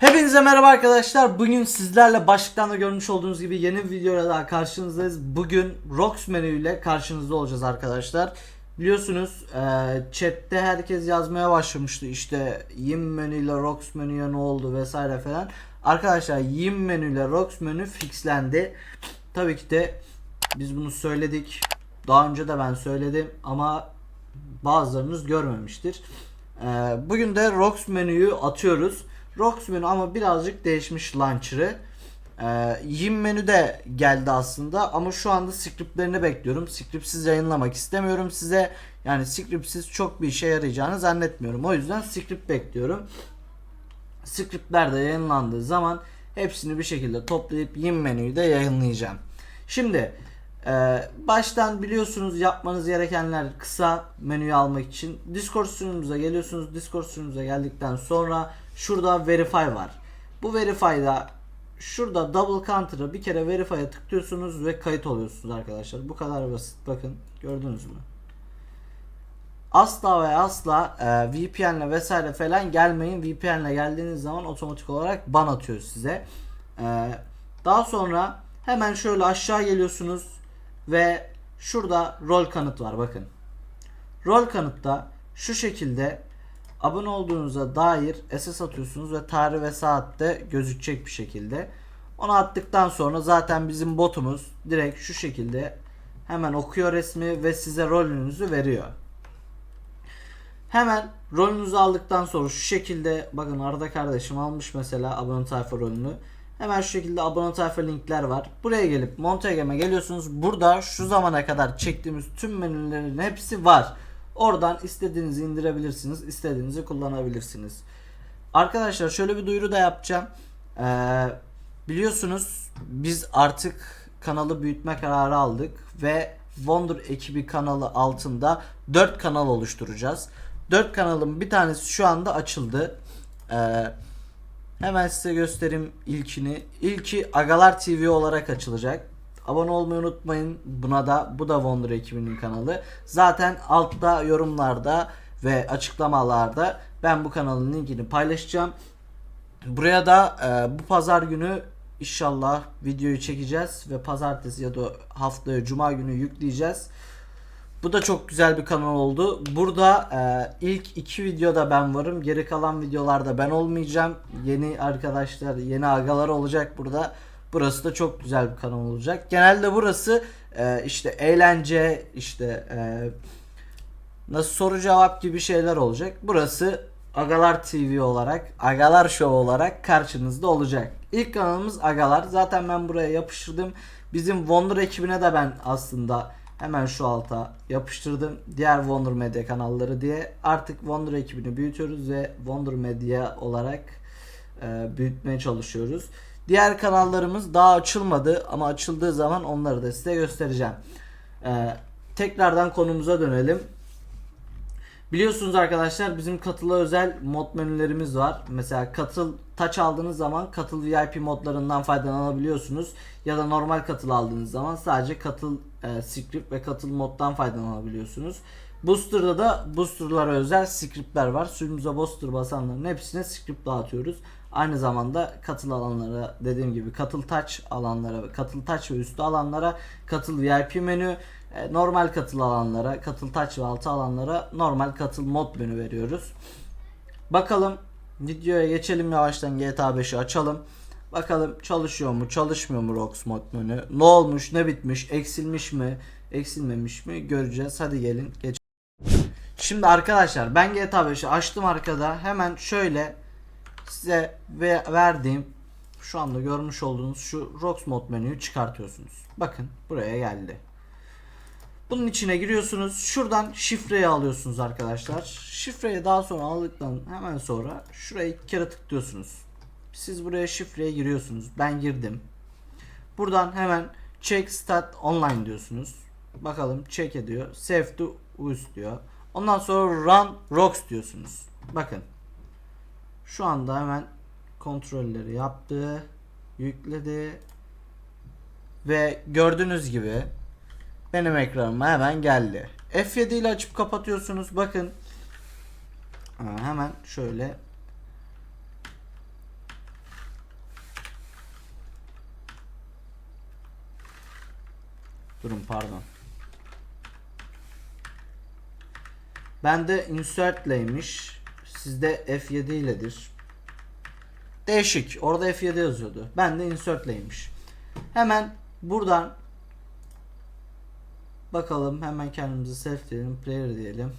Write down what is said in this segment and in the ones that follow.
Hepinize merhaba arkadaşlar. Bugün sizlerle başlıktan da görmüş olduğunuz gibi yeni bir videoyla daha karşınızdayız. Bugün Rox menüyle karşınızda olacağız arkadaşlar. Biliyorsunuz e, chatte herkes yazmaya başlamıştı işte Yim menüyle Rox menüye ne oldu vesaire falan. Arkadaşlar Yim menüyle Rox menü fixlendi. Tabii ki de biz bunu söyledik. Daha önce de ben söyledim ama bazılarınız görmemiştir. Ee, bugün de Rox menüyü atıyoruz. Rox menü ama birazcık değişmiş launcher'ı. Ee, Yim menü de geldi aslında ama şu anda scriptlerini bekliyorum. Scriptsiz yayınlamak istemiyorum size. Yani scriptsiz çok bir işe yarayacağını zannetmiyorum. O yüzden script bekliyorum. Scriptler de yayınlandığı zaman hepsini bir şekilde toplayıp Yim menüyü de yayınlayacağım. Şimdi ee, baştan biliyorsunuz yapmanız gerekenler kısa menüyü almak için Discord sunucumuza geliyorsunuz. Discord sunucumuza geldikten sonra şurada verify var. Bu verify'da şurada double counter'ı bir kere verify'a tıklıyorsunuz ve kayıt oluyorsunuz arkadaşlar. Bu kadar basit. Bakın gördünüz mü? Asla ve asla e, VPN'le vesaire falan gelmeyin. VPN'le geldiğiniz zaman otomatik olarak ban atıyor size. E, daha sonra hemen şöyle aşağı geliyorsunuz ve şurada rol kanıt var bakın. Rol kanıtta şu şekilde abone olduğunuza dair SS atıyorsunuz ve tarih ve saatte gözükecek bir şekilde. Onu attıktan sonra zaten bizim botumuz direkt şu şekilde hemen okuyor resmi ve size rolünüzü veriyor. Hemen rolünüzü aldıktan sonra şu şekilde bakın Arda kardeşim almış mesela abone tayfa rolünü. Hemen şu şekilde abone tayfa linkler var. Buraya gelip Montage'e geliyorsunuz. Burada şu zamana kadar çektiğimiz tüm menülerin hepsi var. Oradan istediğinizi indirebilirsiniz. istediğinizi kullanabilirsiniz. Arkadaşlar şöyle bir duyuru da yapacağım. Ee, biliyorsunuz biz artık kanalı büyütme kararı aldık ve Wonder ekibi kanalı altında 4 kanal oluşturacağız. 4 kanalın bir tanesi şu anda açıldı. Ee, hemen size göstereyim ilkini. İlki Agalar TV olarak açılacak. Abone olmayı unutmayın. Buna da bu da Wonder ekibinin kanalı. Zaten altta yorumlarda ve açıklamalarda ben bu kanalın linkini paylaşacağım. Buraya da e, bu pazar günü inşallah videoyu çekeceğiz ve pazartesi ya da haftaya cuma günü yükleyeceğiz. Bu da çok güzel bir kanal oldu. Burada e, ilk iki videoda ben varım. Geri kalan videolarda ben olmayacağım. Yeni arkadaşlar, yeni agalar olacak burada. Burası da çok güzel bir kanal olacak. Genelde burası e, işte eğlence, işte e, nasıl soru cevap gibi şeyler olacak. Burası Agalar TV olarak, Agalar Show olarak karşınızda olacak. İlk kanalımız Agalar. Zaten ben buraya yapıştırdım. Bizim Wonder ekibine de ben aslında hemen şu alta yapıştırdım. Diğer Wonder Media kanalları diye. Artık Wonder ekibini büyütüyoruz ve Wonder Media olarak e, büyütmeye çalışıyoruz. Diğer kanallarımız daha açılmadı ama açıldığı zaman onları da size göstereceğim. E, tekrardan konumuza dönelim. Biliyorsunuz arkadaşlar bizim katıla özel mod menülerimiz var. Mesela katıl taç aldığınız zaman katıl VIP modlarından faydalanabiliyorsunuz. Ya da normal katıl aldığınız zaman sadece katıl e, script ve katıl moddan faydalanabiliyorsunuz. Booster'da da booster'lara özel scriptler var. Suyumuza booster basanların hepsine script dağıtıyoruz. Aynı zamanda katıl alanlara dediğim gibi katıl taç alanlara, katıl taç ve üstü alanlara katıl VIP menü, e, normal katıl alanlara, katıl taç ve altı alanlara normal katıl mod menü veriyoruz. Bakalım videoya geçelim yavaştan GTA 5'i açalım. Bakalım çalışıyor mu, çalışmıyor mu Rox mod menü? Ne olmuş, ne bitmiş, eksilmiş mi, eksilmemiş mi göreceğiz. Hadi gelin geç. Şimdi arkadaşlar ben GTA 5'i açtım arkada. Hemen şöyle size ve verdiğim şu anda görmüş olduğunuz şu Rox mod menüyü çıkartıyorsunuz. Bakın buraya geldi. Bunun içine giriyorsunuz. Şuradan şifreyi alıyorsunuz arkadaşlar. Şifreyi daha sonra aldıktan hemen sonra şuraya iki kere tıklıyorsunuz. Siz buraya şifreye giriyorsunuz. Ben girdim. Buradan hemen check start online diyorsunuz. Bakalım check ediyor. Save to use diyor. Ondan sonra run rocks diyorsunuz. Bakın. Şu anda hemen kontrolleri yaptı. Yükledi. Ve gördüğünüz gibi benim ekranıma hemen geldi. F7 ile açıp kapatıyorsunuz. Bakın. Hemen şöyle Durun pardon. Bende insertleymiş. Sizde F7 iledir. Değişik. Orada F7 yazıyordu. Bende insert'leymiş. Hemen buradan bakalım hemen kendimizi self diyelim player diyelim.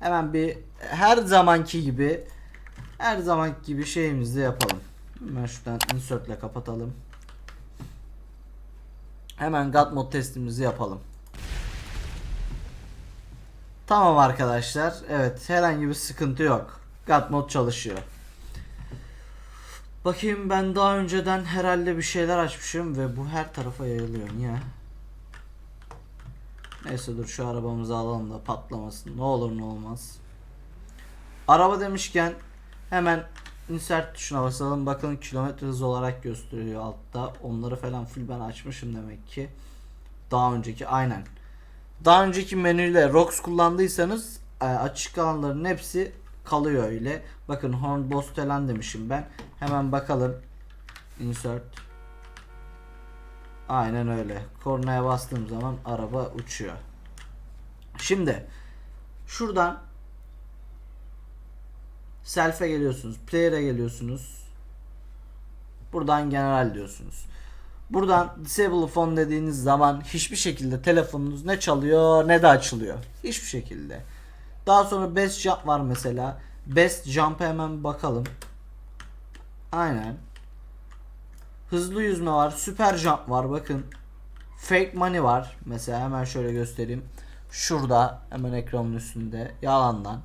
Hemen bir her zamanki gibi her zamanki gibi şeyimizi de yapalım. Hemen şuradan insert ile kapatalım. Hemen God mod testimizi yapalım. Tamam arkadaşlar. Evet herhangi bir sıkıntı yok. God mod çalışıyor. Bakayım ben daha önceden herhalde bir şeyler açmışım ve bu her tarafa yayılıyor. Niye? Neyse dur şu arabamızı alalım da patlamasın. Ne olur ne olmaz. Araba demişken hemen insert tuşuna basalım. Bakın kilometre hızı olarak gösteriyor altta. Onları falan full ben açmışım demek ki. Daha önceki aynen. Daha önceki menüyle ROX kullandıysanız e, açık alanların hepsi kalıyor öyle. Bakın Horn Boss falan demişim ben. Hemen bakalım. Insert. Aynen öyle. Kornaya bastığım zaman araba uçuyor. Şimdi şuradan self'e geliyorsunuz. Player'e geliyorsunuz. Buradan general diyorsunuz. Buradan disable phone dediğiniz zaman hiçbir şekilde telefonunuz ne çalıyor ne de açılıyor. Hiçbir şekilde. Daha sonra best jump var mesela. Best jump'a hemen bakalım. Aynen. Hızlı yüzme var. Süper jump var. Bakın. Fake money var. Mesela hemen şöyle göstereyim. Şurada hemen ekranın üstünde. Yalandan.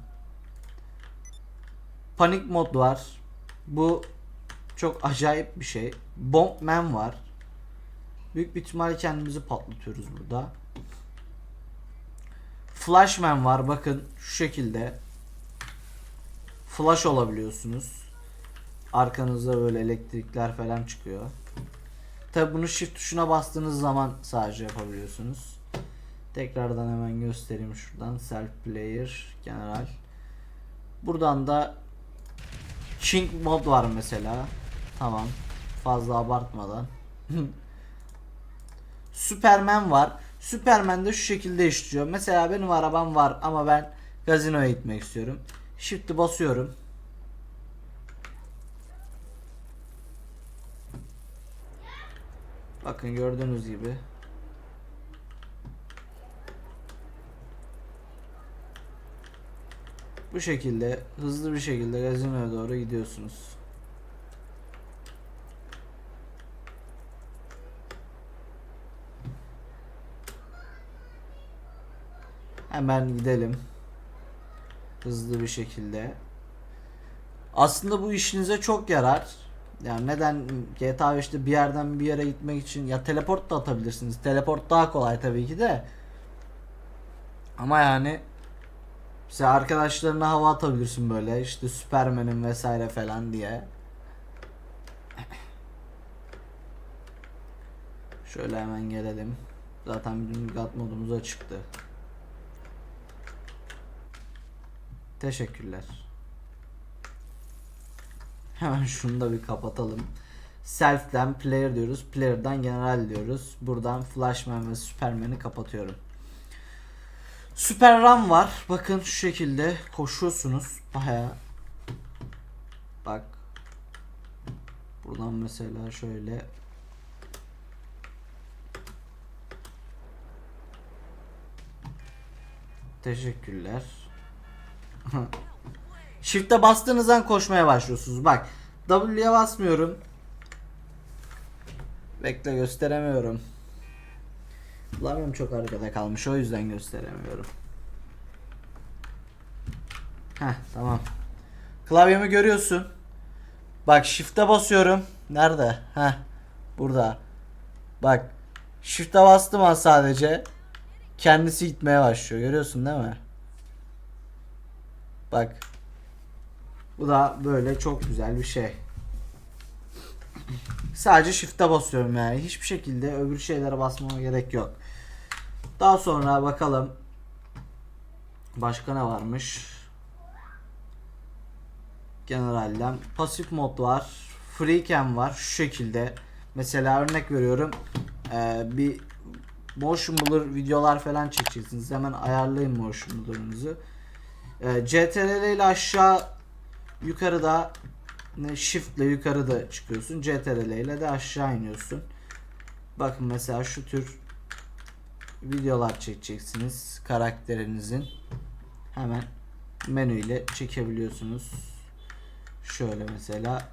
Panik mod var. Bu çok acayip bir şey. Bombman var. Büyük bir ihtimalle kendimizi patlatıyoruz burada. Flashman var. Bakın şu şekilde. Flash olabiliyorsunuz. Arkanızda böyle elektrikler falan çıkıyor. Tabi bunu shift tuşuna bastığınız zaman sadece yapabiliyorsunuz. Tekrardan hemen göstereyim şuradan. Self player general. Buradan da King mod var mesela. Tamam. Fazla abartmadan. Superman var. Superman de şu şekilde işliyor. Mesela benim arabam var ama ben gazinoya gitmek istiyorum. Shift'i basıyorum. Bakın gördüğünüz gibi. Bu şekilde hızlı bir şekilde gazinoya doğru gidiyorsunuz. Hemen gidelim. Hızlı bir şekilde. Aslında bu işinize çok yarar. Yani neden GTA 5'te bir yerden bir yere gitmek için ya teleport da atabilirsiniz. Teleport daha kolay tabii ki de. Ama yani mesela arkadaşlarına hava atabilirsin böyle işte Superman'in vesaire falan diye. Şöyle hemen gelelim. Zaten bizim God modumuz açıktı. Teşekkürler. Hemen şunu da bir kapatalım. Self'den player diyoruz. Player'dan general diyoruz. Buradan Flashman ve Superman'i kapatıyorum. Super Run var. Bakın şu şekilde koşuyorsunuz. Baya. Bak. Buradan mesela şöyle. Teşekkürler. Shift'e bastığınız an koşmaya başlıyorsunuz. Bak. W'ye basmıyorum. Bekle gösteremiyorum. Klavyem çok arkada kalmış o yüzden gösteremiyorum. Heh tamam. Klavyemi görüyorsun. Bak shift'e basıyorum. Nerede? Heh. Burada. Bak. Shift'e bastım an sadece. Kendisi gitmeye başlıyor. Görüyorsun değil mi? Bak. Bu da böyle çok güzel bir şey. Sadece shift'e basıyorum yani. Hiçbir şekilde öbür şeylere basmama gerek yok. Daha sonra bakalım. Başka ne varmış? Generalden. Pasif mod var. Free cam var. Şu şekilde. Mesela örnek veriyorum. Ee, bir motion blur videolar falan çekeceksiniz. Hemen ayarlayın motion blur'unuzu. Ee, CTRL ile aşağı yukarıda shift ile yukarıda çıkıyorsun. CTRL ile de aşağı iniyorsun. Bakın mesela şu tür videolar çekeceksiniz karakterinizin. Hemen menü ile çekebiliyorsunuz. Şöyle mesela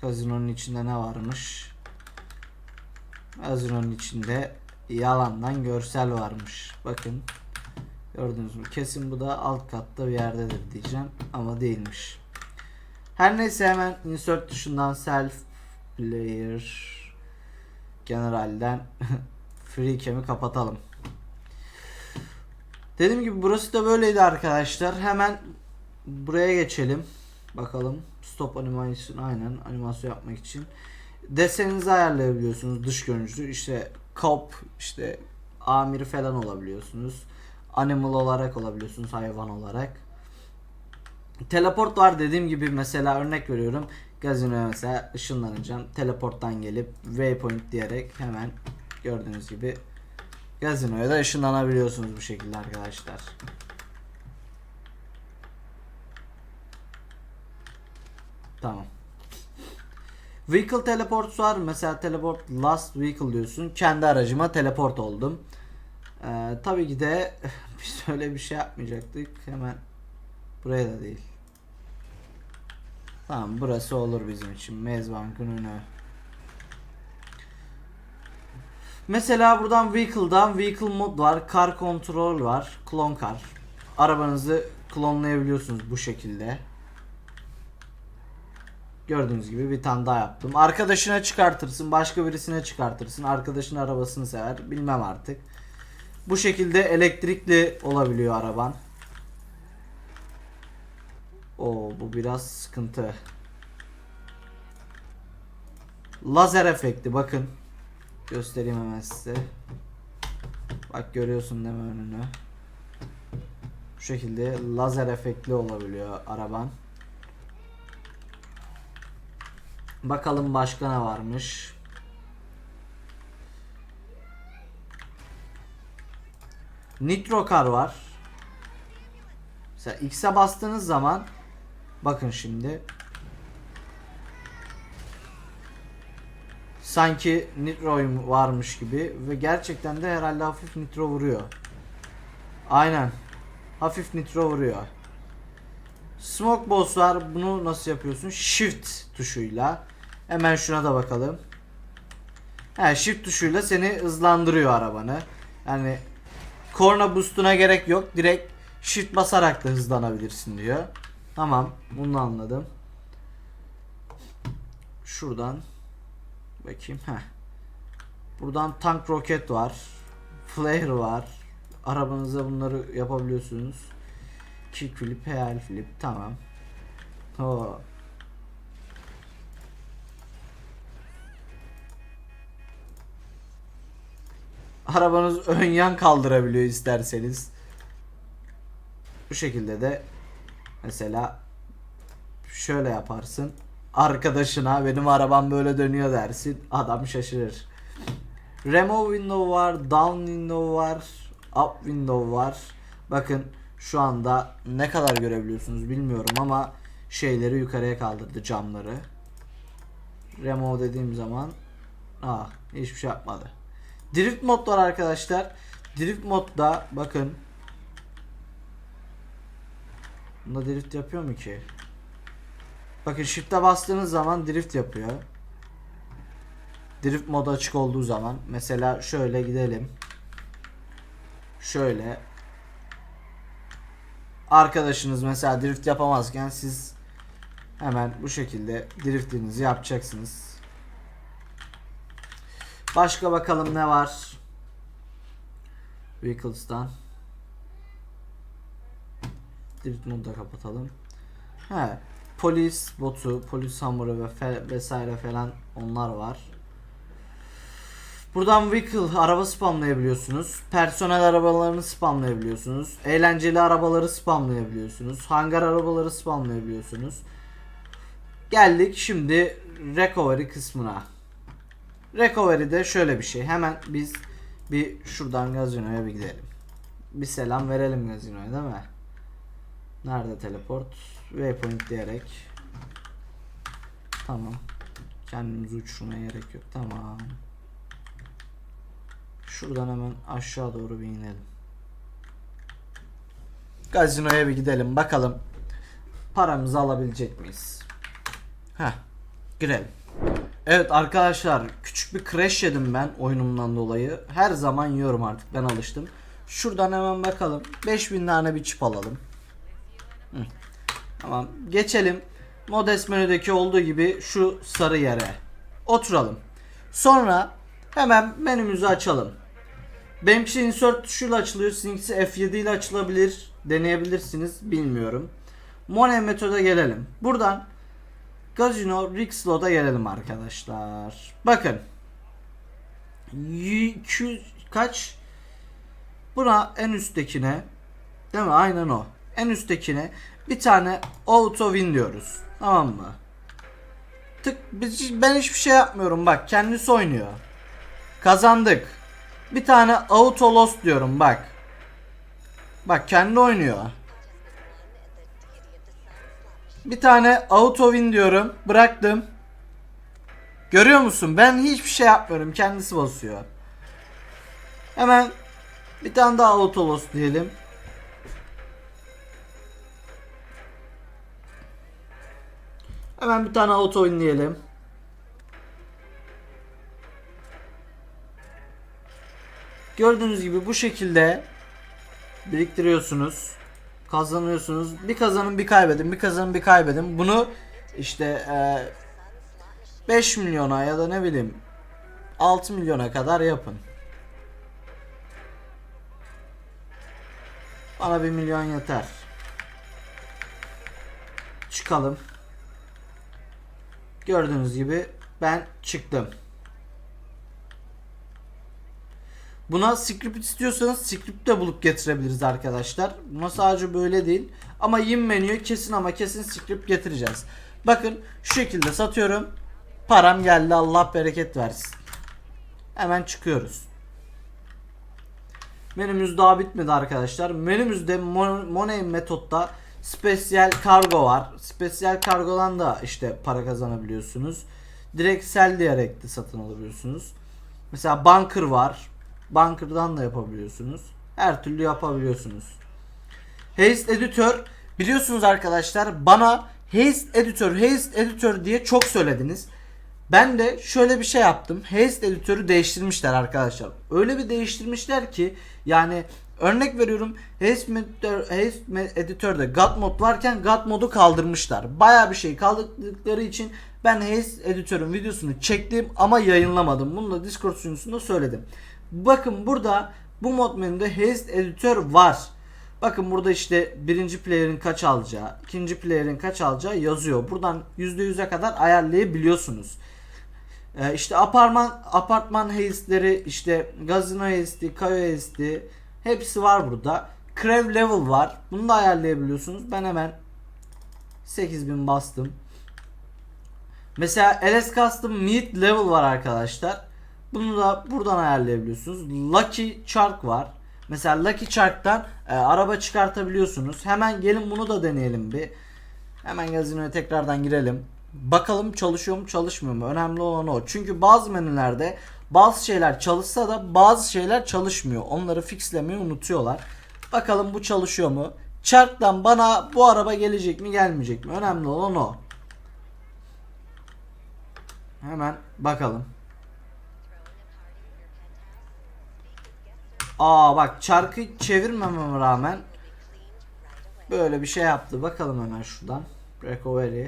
Kazinonun içinde ne varmış? Kazinonun içinde yalandan görsel varmış. Bakın. Gördünüz mü? Kesin bu da alt katta bir yerdedir diyeceğim ama değilmiş. Her neyse hemen insert tuşundan self player generalden free cam'i kapatalım. Dediğim gibi burası da böyleydi arkadaşlar. Hemen buraya geçelim. Bakalım. Stop animation aynen animasyon yapmak için. Deseninizi ayarlayabiliyorsunuz dış görünüşü. İşte cop işte amiri falan olabiliyorsunuz. Animal olarak olabiliyorsunuz hayvan olarak. Teleport var dediğim gibi mesela örnek veriyorum. Gazinoya mesela ışınlanacağım. Teleporttan gelip waypoint diyerek hemen gördüğünüz gibi gazinoya da ışınlanabiliyorsunuz bu şekilde arkadaşlar. Tamam. Vehicle teleport var. Mesela teleport last vehicle diyorsun. Kendi aracıma teleport oldum. Ee, tabii ki de biz öyle bir şey yapmayacaktık. Hemen buraya da değil. Tamam burası olur bizim için. Mezbank'ın önü. Mesela buradan vehicle'dan vehicle mod var. Car control var. Clone car. Arabanızı klonlayabiliyorsunuz bu şekilde. Gördüğünüz gibi bir tane daha yaptım. Arkadaşına çıkartırsın, başka birisine çıkartırsın. Arkadaşın arabasını sever, bilmem artık. Bu şekilde elektrikli olabiliyor araban. Oo bu biraz sıkıntı. Lazer efekti bakın. Göstereyim hemen size. Bak görüyorsun değil mi önünü? Bu şekilde lazer efektli olabiliyor araban. Bakalım başka ne varmış. Nitro kar var. Mesela X'e bastığınız zaman bakın şimdi sanki nitro varmış gibi ve gerçekten de herhalde hafif nitro vuruyor. Aynen. Hafif nitro vuruyor. Smoke boss var. Bunu nasıl yapıyorsun? Shift tuşuyla. Hemen şuna da bakalım. He, shift tuşuyla seni hızlandırıyor arabanı. Yani korna boost'una gerek yok. Direkt shift basarak da hızlanabilirsin diyor. Tamam. Bunu anladım. Şuradan bakayım. Heh. Buradan tank roket var. Flare var. Arabanıza bunları yapabiliyorsunuz. Kick flip, heal flip. Tamam. O. Arabanız ön yan kaldırabiliyor isterseniz. Bu şekilde de mesela şöyle yaparsın. Arkadaşına benim arabam böyle dönüyor dersin. Adam şaşırır. Remove window var, down window var, up window var. Bakın şu anda ne kadar görebiliyorsunuz bilmiyorum ama şeyleri yukarıya kaldırdı camları. Remove dediğim zaman ah hiçbir şey yapmadı. Drift mod var arkadaşlar. Drift modda bakın Bunda drift yapıyor mu ki? Bakın shift'e bastığınız zaman drift yapıyor. Drift modu açık olduğu zaman mesela şöyle gidelim. Şöyle arkadaşınız mesela drift yapamazken siz hemen bu şekilde driftinizi yapacaksınız. Başka bakalım ne var? Vehicles'tan. Drift modu da kapatalım. He, polis botu, polis hamuru ve fe- vesaire falan onlar var. Buradan vehicle araba spamlayabiliyorsunuz. Personel arabalarını spamlayabiliyorsunuz. Eğlenceli arabaları spamlayabiliyorsunuz. Hangar arabaları spamlayabiliyorsunuz. Geldik şimdi recovery kısmına. Recovery de şöyle bir şey. Hemen biz bir şuradan gazinoya bir gidelim. Bir selam verelim gazinoya değil mi? Nerede teleport? Waypoint diyerek. Tamam. Kendimizi uçurmaya gerek yok. Tamam. Şuradan hemen aşağı doğru bir inelim. Gazinoya bir gidelim bakalım. Paramızı alabilecek miyiz? Heh. Girelim. Evet arkadaşlar küçük bir crash yedim ben oyunumdan dolayı. Her zaman yiyorum artık ben alıştım. Şuradan hemen bakalım. 5000 tane bir çip alalım. Hı. Tamam geçelim. Modest menüdeki olduğu gibi şu sarı yere. Oturalım. Sonra hemen menümüzü açalım. Benimkisi insert tuşuyla açılıyor. Sizinkisi F7 ile açılabilir. Deneyebilirsiniz. Bilmiyorum. Money metoda gelelim. Buradan Gazino Rixlo'da gelelim arkadaşlar. Bakın. 200 kaç? Buna en üsttekine değil mi? Aynen o. En üsttekine bir tane auto win diyoruz. Tamam mı? Tık ben hiçbir şey yapmıyorum bak kendisi oynuyor. Kazandık. Bir tane auto loss diyorum bak. Bak kendi oynuyor. Bir tane auto win diyorum. Bıraktım. Görüyor musun? Ben hiçbir şey yapmıyorum. Kendisi basıyor. Hemen bir tane daha auto loss diyelim. Hemen bir tane auto diyelim. Gördüğünüz gibi bu şekilde biriktiriyorsunuz. Kazanıyorsunuz. Bir kazanın bir kaybedin. Bir kazanın bir kaybedin. Bunu işte e, 5 milyona ya da ne bileyim 6 milyona kadar yapın. Bana 1 milyon yeter. Çıkalım. Gördüğünüz gibi ben çıktım. Buna script istiyorsanız script de bulup getirebiliriz arkadaşlar. Buna sadece böyle değil. Ama yin menüye kesin ama kesin script getireceğiz. Bakın şu şekilde satıyorum. Param geldi Allah bereket versin. Hemen çıkıyoruz. Menümüz daha bitmedi arkadaşlar. Menümüzde Mon- Money metodda spesiyel kargo var. Spesiyel kargodan da işte para kazanabiliyorsunuz. Direkt sell diyerek de satın alabiliyorsunuz. Mesela bunker var. Bunker'dan da yapabiliyorsunuz. Her türlü yapabiliyorsunuz. Haste Editor biliyorsunuz arkadaşlar bana Haste Editor, Haste Editor diye çok söylediniz. Ben de şöyle bir şey yaptım. Haste Editör'ü değiştirmişler arkadaşlar. Öyle bir değiştirmişler ki yani örnek veriyorum Haste, Editor, Haste Editör'de God Mode varken God Mode'u kaldırmışlar. Baya bir şey kaldırdıkları için ben Haste Editör'ün videosunu çektim ama yayınlamadım. Bunu da Discord sunucusunda söyledim. Bakın burada bu mod menüde Haste Editör var. Bakın burada işte birinci player'in kaç alacağı, ikinci player'in kaç alacağı yazıyor. Buradan %100'e kadar ayarlayabiliyorsunuz. Ee, işte apartman apartman haste'leri, işte gazino haste'i, kayo haste'i hepsi var burada. Crev level var. Bunu da ayarlayabiliyorsunuz. Ben hemen 8000 bastım. Mesela LS Custom Meat Level var arkadaşlar. Bunu da buradan ayarlayabiliyorsunuz. Lucky Shark var. Mesela Lucky Shark'tan e, araba çıkartabiliyorsunuz. Hemen gelin bunu da deneyelim bir. Hemen gazinoya tekrardan girelim. Bakalım çalışıyor mu çalışmıyor mu? Önemli olan o. Çünkü bazı menülerde bazı şeyler çalışsa da bazı şeyler çalışmıyor. Onları fixlemeyi unutuyorlar. Bakalım bu çalışıyor mu? Shark'tan bana bu araba gelecek mi gelmeyecek mi? Önemli olan o. Hemen bakalım. Aa bak çarkı çevirmememe rağmen böyle bir şey yaptı. Bakalım hemen şuradan. Recovery.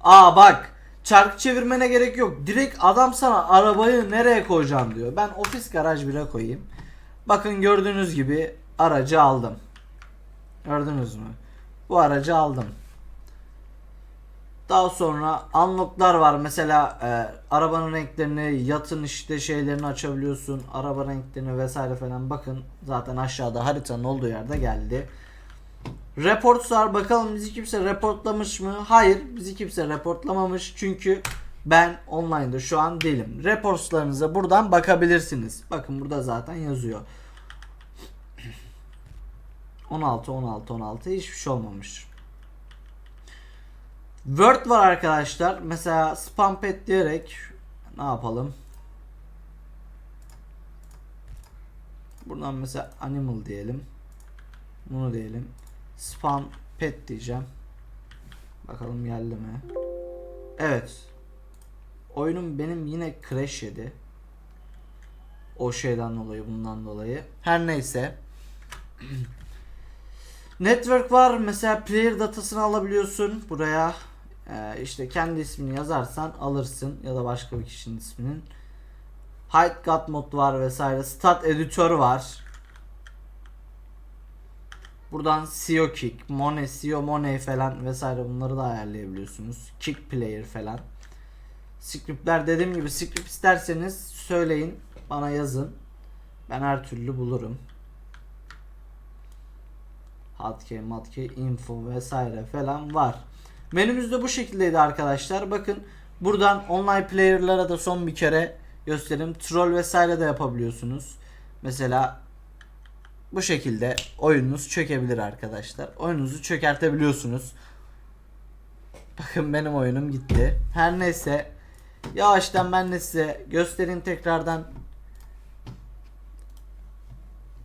Aa bak çarkı çevirmene gerek yok. Direkt adam sana arabayı nereye koyacağım diyor. Ben ofis garaj 1'e koyayım. Bakın gördüğünüz gibi aracı aldım. Gördünüz mü? Bu aracı aldım. Daha sonra unlocklar var. Mesela e, arabanın renklerini, yatın işte şeylerini açabiliyorsun. Araba renklerini vesaire falan. Bakın zaten aşağıda haritanın olduğu yerde geldi. Reports var. Bakalım bizi kimse reportlamış mı? Hayır. Bizi kimse reportlamamış. Çünkü ben online'da şu an değilim. Reportslarınıza buradan bakabilirsiniz. Bakın burada zaten yazıyor. 16 16 16 hiçbir şey olmamış. Word var arkadaşlar. Mesela spam pet diyerek ne yapalım? Buradan mesela animal diyelim. Bunu diyelim. Spam pet diyeceğim. Bakalım geldi mi? Evet. Oyunum benim yine crash yedi. O şeyden dolayı bundan dolayı. Her neyse. Network var. Mesela player datasını alabiliyorsun. Buraya e, işte kendi ismini yazarsan alırsın. Ya da başka bir kişinin isminin. Hide God mod var vesaire. Stat editör var. Buradan SEO kick, Money, SEO Money falan vesaire bunları da ayarlayabiliyorsunuz. Kick player falan. Scriptler dediğim gibi script isterseniz söyleyin bana yazın. Ben her türlü bulurum. Hotkey, matkey, info vesaire falan var. Menümüz de bu şekildeydi arkadaşlar. Bakın buradan online player'lara da son bir kere göstereyim. Troll vesaire de yapabiliyorsunuz. Mesela bu şekilde oyununuz çökebilir arkadaşlar. Oyununuzu çökertebiliyorsunuz. Bakın benim oyunum gitti. Her neyse yavaştan ben de size göstereyim tekrardan.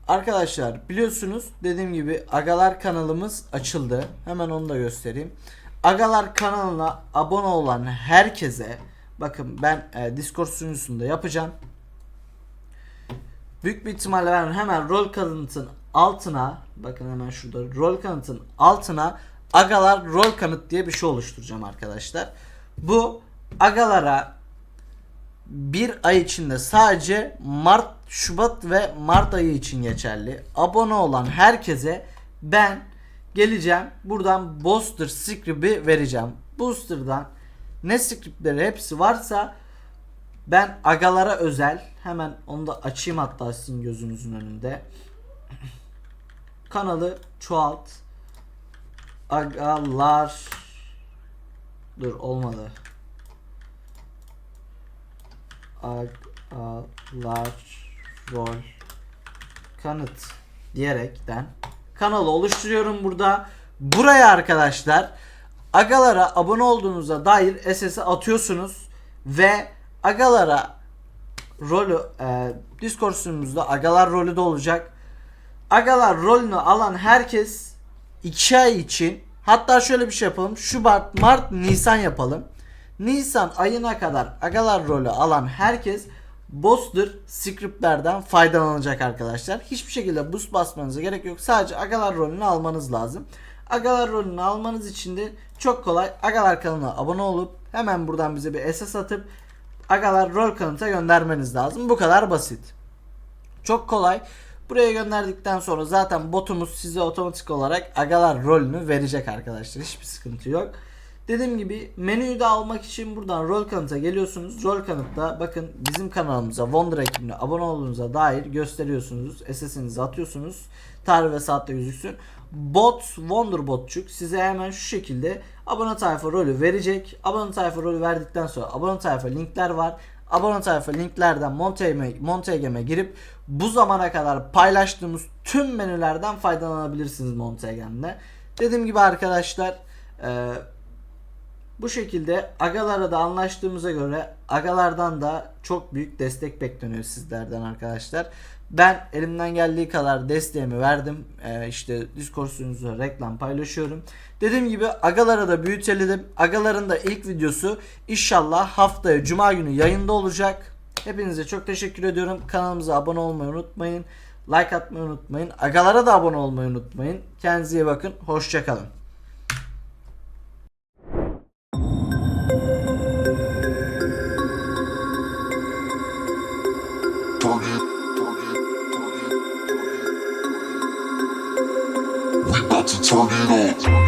Arkadaşlar biliyorsunuz dediğim gibi Agalar kanalımız açıldı. Hemen onu da göstereyim. Agalar kanalına abone olan herkese bakın ben e, Discord sunucusunda yapacağım. Büyük bir ihtimalle ben hemen rol kanıtın altına bakın hemen şurada rol kanıtın altına agalar rol kanıt diye bir şey oluşturacağım arkadaşlar. Bu agalara bir ay içinde sadece Mart, Şubat ve Mart ayı için geçerli. Abone olan herkese ben geleceğim. Buradan booster script'i vereceğim. Booster'dan ne scriptleri hepsi varsa ben agalara özel hemen onu da açayım hatta sizin gözünüzün önünde. Kanalı çoğalt. Agalar Dur olmadı. Agalar rol kanıt diyerekten kanalı oluşturuyorum burada. Buraya arkadaşlar agalara abone olduğunuza dair SS'i atıyorsunuz ve agalara rolü e, Discord sunucumuzda agalar rolü de olacak. Agalar rolünü alan herkes 2 ay için hatta şöyle bir şey yapalım. Şubat, Mart, Nisan yapalım. Nisan ayına kadar agalar rolü alan herkes booster scriptlerden faydalanacak arkadaşlar. Hiçbir şekilde boost basmanıza gerek yok. Sadece agalar rolünü almanız lazım. Agalar rolünü almanız için de çok kolay. Agalar kanalına abone olup hemen buradan bize bir SS atıp agalar rol kanıta göndermeniz lazım. Bu kadar basit. Çok kolay. Buraya gönderdikten sonra zaten botumuz size otomatik olarak agalar rolünü verecek arkadaşlar. Hiçbir sıkıntı yok. Dediğim gibi menüyü de almak için buradan rol kanıta geliyorsunuz. Rol kanıtta bakın bizim kanalımıza Wonder ekibine abone olduğunuza dair gösteriyorsunuz. SS'inizi atıyorsunuz. Tarih ve saatte gözüksün. Bot Wonder Botçuk size hemen şu şekilde abone tayfa rolü verecek. Abone tayfa rolü verdikten sonra abone tayfa linkler var. Abone tayfa linklerden Montegame'e girip bu zamana kadar paylaştığımız tüm menülerden faydalanabilirsiniz Montegame'de. Dediğim gibi arkadaşlar eee bu şekilde agalara da anlaştığımıza göre agalardan da çok büyük destek bekleniyor sizlerden arkadaşlar. Ben elimden geldiği kadar desteğimi verdim. Ee, işte Discord sunucumuza reklam paylaşıyorum. Dediğim gibi agalara da büyütelim. Agaların da ilk videosu inşallah haftaya cuma günü yayında olacak. Hepinize çok teşekkür ediyorum. Kanalımıza abone olmayı unutmayın. Like atmayı unutmayın. Agalara da abone olmayı unutmayın. Kendinize iyi bakın. Hoşçakalın. 遊びだ